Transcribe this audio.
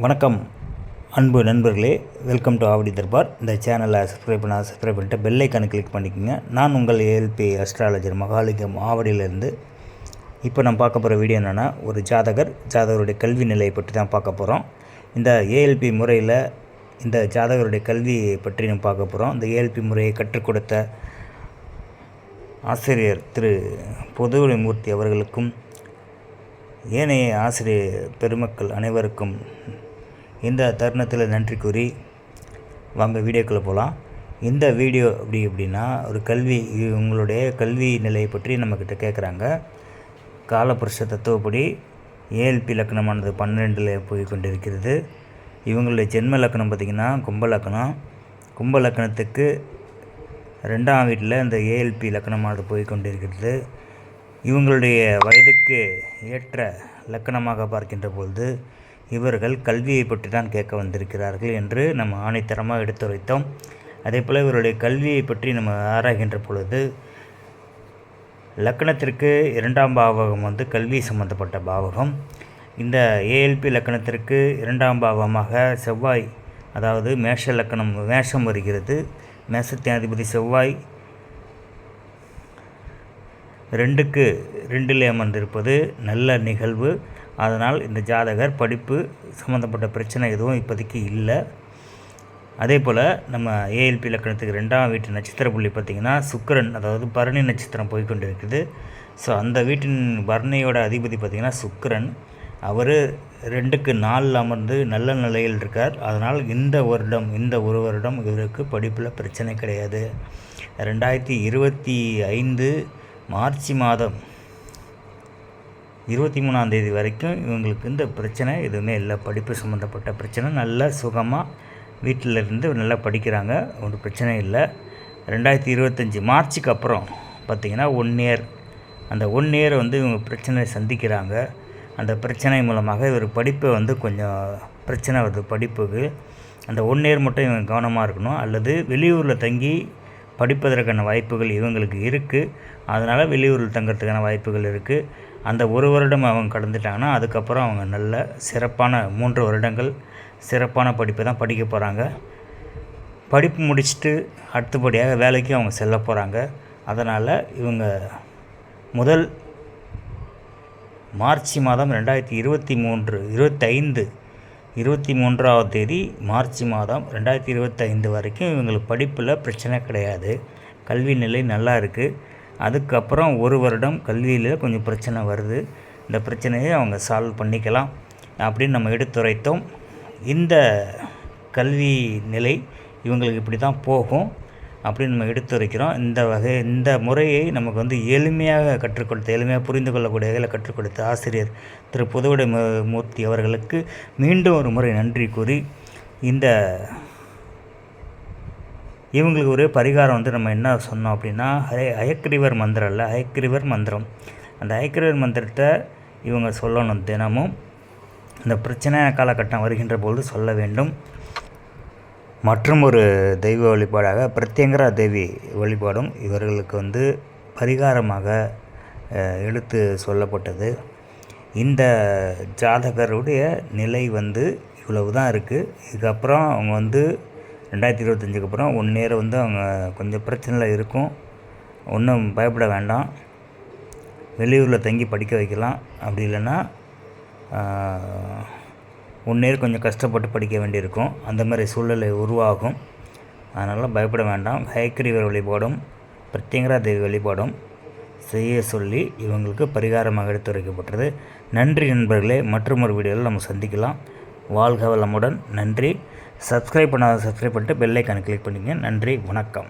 வணக்கம் அன்பு நண்பர்களே. Welcome to Avadi Darbar. இந்த சேனலை சப்ஸ்கிரைப் பண்ண சப்ஸ்கிரைப் பண்ணிட்டு பெல் ஐக்கானை கிளிக் பண்ணிக்கோங்க. நான் உங்கள் ஏஎல்பி அஸ்ட்ராலஜர் மகாலிங்கம் ஆவடியிலேருந்து. இப்போ நம்ம பார்க்க போகிற வீடியோ என்னென்னா ஒரு ஜாதகர் ஜாதகருடைய கல்வி நிலையை பற்றி தான் பார்க்க போகிறோம் இந்த ஏஎல்பி முறையில் இந்த ஜாதகருடைய கல்வியை பற்றி நம்ம பார்க்க போகிறோம் இந்த ஏஎல்பி முறையை கற்றுக் கொடுத்த ஆசிரியர் திரு பொதுவுடைமூர்த்தி அவர்களுக்கும் ஏனைய ஆசிரியர் பெருமக்கள் அனைவருக்கும் இந்த தருணத்தில் நன்றி கூறி வாங்க வீடியோக்குள்ளே போகலாம். இந்த வீடியோ அப்படி எப்படின்னா ஒரு கல்வி உங்களுடைய கல்வி நிலையை பற்றி நம்மக்கிட்ட கேட்குறாங்க காலபுருஷ தத்துவப்படி ஏஎல்பி லக்கணமானது பன்னெண்டில் போய் கொண்டிருக்கிறது. இவங்களுடைய ஜென்ம லக்கணம் பார்த்திங்கன்னா கும்ப லக்கணம். கும்ப லக்கணத்துக்கு ரெண்டாம் வீட்டில் இந்த ஏஎல்பி லக்கணமானது போய் கொண்டிருக்கிறது. இவங்களுடைய வயதுக்கு ஏற்ற லக்கணமாக பார்க்கின்ற பொழுது இவர்கள் கல்வியை பற்றி தான் கேட்க வந்திருக்கிறார்கள் என்று நம்ம ஆணைத்தரமாக எடுத்துரைத்தோம். அதே போல் இவருடைய கல்வியை பற்றி நம்ம ஆராய்கின்ற பொழுது லக்கணத்திற்கு இரண்டாம் பாவகம் வந்து கல்வி சம்பந்தப்பட்ட பாவகம். இந்த ஏஎல்பி லக்கணத்திற்கு இரண்டாம் பாவமாக செவ்வாய் அதாவது மேஷ லக்கணம் மேஷம் வருகிறது. மேஷத்தின் அதிபதி செவ்வாய் ரெண்டுக்கு ரெண்டில் அமர்ந்திருப்பது நல்ல நிகழ்வு. அதனால் இந்த ஜாதகர் படிப்பு சம்மந்தப்பட்ட பிரச்சனை எதுவும் இப்போதைக்கு இல்லை. அதே போல் நம்ம ஏஎல்பி லக்கணத்துக்கு ரெண்டாம் வீட்டு நட்சத்திர புள்ளி பார்த்திங்கன்னா சுக்கரன் அதாவது பரணி நட்சத்திரம் போய் இருக்குது ஸோ அந்த வீட்டின் பரணியோட அதிபதி பார்த்திங்கன்னா சுக்கரன். அவர் ரெண்டுக்கு நாலில் அமர்ந்து நல்ல நிலையில் இருக்கார். அதனால் இந்த வருடம் இந்த ஒரு வருடம் இவருக்கு படிப்பில் பிரச்சனை கிடையாது. ரெண்டாயிரத்தி இருபத்தி ஐந்து மார்ச் மாதம் இருபத்தி மூணாம் தேதி வரைக்கும் இவங்களுக்கு இந்த பிரச்சனை எதுவுமே இல்லை. படிப்பு சம்மந்தப்பட்ட பிரச்சனை. நல்ல சுகமாக வீட்டில் இருந்து நல்லா படிக்கிறாங்க. ஒரு பிரச்சனை இல்லை. ரெண்டாயிரத்தி இருபத்தஞ்சி மார்ச்சுக்கு அப்புறம் பார்த்திங்கன்னா ஒன் இயர் அந்த ஒன் இயர் வந்து இவங்க பிரச்சனை சந்திக்கிறாங்க. அந்த பிரச்சனை மூலமாக இவர் படிப்பை வந்து கொஞ்சம் பிரச்சனை வருது. படிப்புக்கு அந்த ஒன் இயர் மட்டும் இவங்க கவனமாக இருக்கணும். அல்லது வெளியூரில் தங்கி படிப்பதற்கான வாய்ப்புகள் இவங்களுக்கு இருக்குது அதனால் வெளியூரில் தங்கிறதுக்கான வாய்ப்புகள் இருக்குது அந்த ஒரு வருடம் அவங்க கடந்துட்டாங்கன்னா அதுக்கப்புறம் அவங்க நல்ல சிறப்பான மூன்று வருடங்கள் சிறப்பான படிப்பை தான் படிக்க போகிறாங்க படிப்பு முடிச்சுட்டு அடுத்தபடியாக வேலைக்கு அவங்க செல்ல போகிறாங்க அதனால் இவங்க முதல் மார்ச் மாதம் ரெண்டாயிரத்தி இருபத்தி மூன்று இருபத்தைந்து இருபத்தி மூன்றாவது தேதி மார்ச் மாதம் ரெண்டாயிரத்தி இருபத்தைந்து வரைக்கும் இவங்களுக்கு படிப்பில் பிரச்சனை கிடையாது. கல்வி நிலை நல்லா இருக்குது அதுக்கப்புறம் ஒரு வருடம் கல்வியில் கொஞ்சம் பிரச்சனை வருது. இந்த பிரச்சனையை அவங்க சால்வ் பண்ணிக்கலாம் அப்படின்னு நம்ம எடுத்துரைத்தோம். இந்த கல்வி நிலை இவங்களுக்கு இப்படி தான் போகும். அப்படின்னு நம்ம எடுத்துரைக்கிறோம். இந்த வகை இந்த முறையை நமக்கு வந்து எளிமையாக கற்றுக் கொடுத்த எளிமையாக புரிந்து கொள்ளக்கூடிய வகையில் கற்றுக் கொடுத்த ஆசிரியர் திரு புதுவுடை மூர்த்தி அவர்களுக்கு மீண்டும் ஒரு முறை நன்றி கூறி இந்த இவங்களுக்கு ஒரு பரிகாரம் வந்து நம்ம என்ன சொன்னோம் அப்படின்னா ஹய அயக்ரிவர் மந்திரம் இல்லை அயக்ரிவர் மந்திரம். அந்த அயக்ரிவர் மந்திரத்தை இவங்க சொல்லணும் தினமும். இந்த பிரச்சனை காலகட்டம் வருகின்ற பொழுது சொல்ல வேண்டும். மற்றும் ஒரு தெய்வ வழிபாடாக பிரத்யங்கரா தேவி வழிபாடும் இவர்களுக்கு வந்து பரிகாரமாக எடுத்து சொல்லப்பட்டது. இந்த ஜாதகருடைய நிலை வந்து இவ்வளவு தான் இருக்குது இதுக்கப்புறம் அவங்க வந்து ரெண்டாயிரத்தி இருபத்தஞ்சுக்கு அப்புறம் ஒன் இயர் வந்து அவங்க கொஞ்சம் பிரச்சனையில் இருக்கும். ஒன்றும் பயப்பட வேண்டாம். வெளியூரில் தங்கி படிக்க வைக்கலாம். அப்படி இல்லைன்னா உன்னே கொஞ்சம் கஷ்டப்பட்டு படிக்க வேண்டியிருக்கும். அந்த மாதிரி சூழ்நிலை உருவாகும். அதனால் பயப்பட வேண்டாம். ஹயக்கிரிவர் வழிபாடும் பிரத்யங்கரா தேவி வழிபாடும் செய்ய சொல்லி இவங்களுக்கு பரிகாரமாக எடுத்துரைக்கப்பட்டது. நன்றி நண்பர்களே. மற்றும் ஒரு வீடியோவில் நம்ம சந்திக்கலாம். வாழ்க வளமுடன். நன்றி. சப்ஸ்கிரைப் பண்ணாத சப்ஸ்கிரைப் பண்ணிட்டு பெல்லைக்கான கிளிக் பண்ணிங்க நன்றி. வணக்கம்.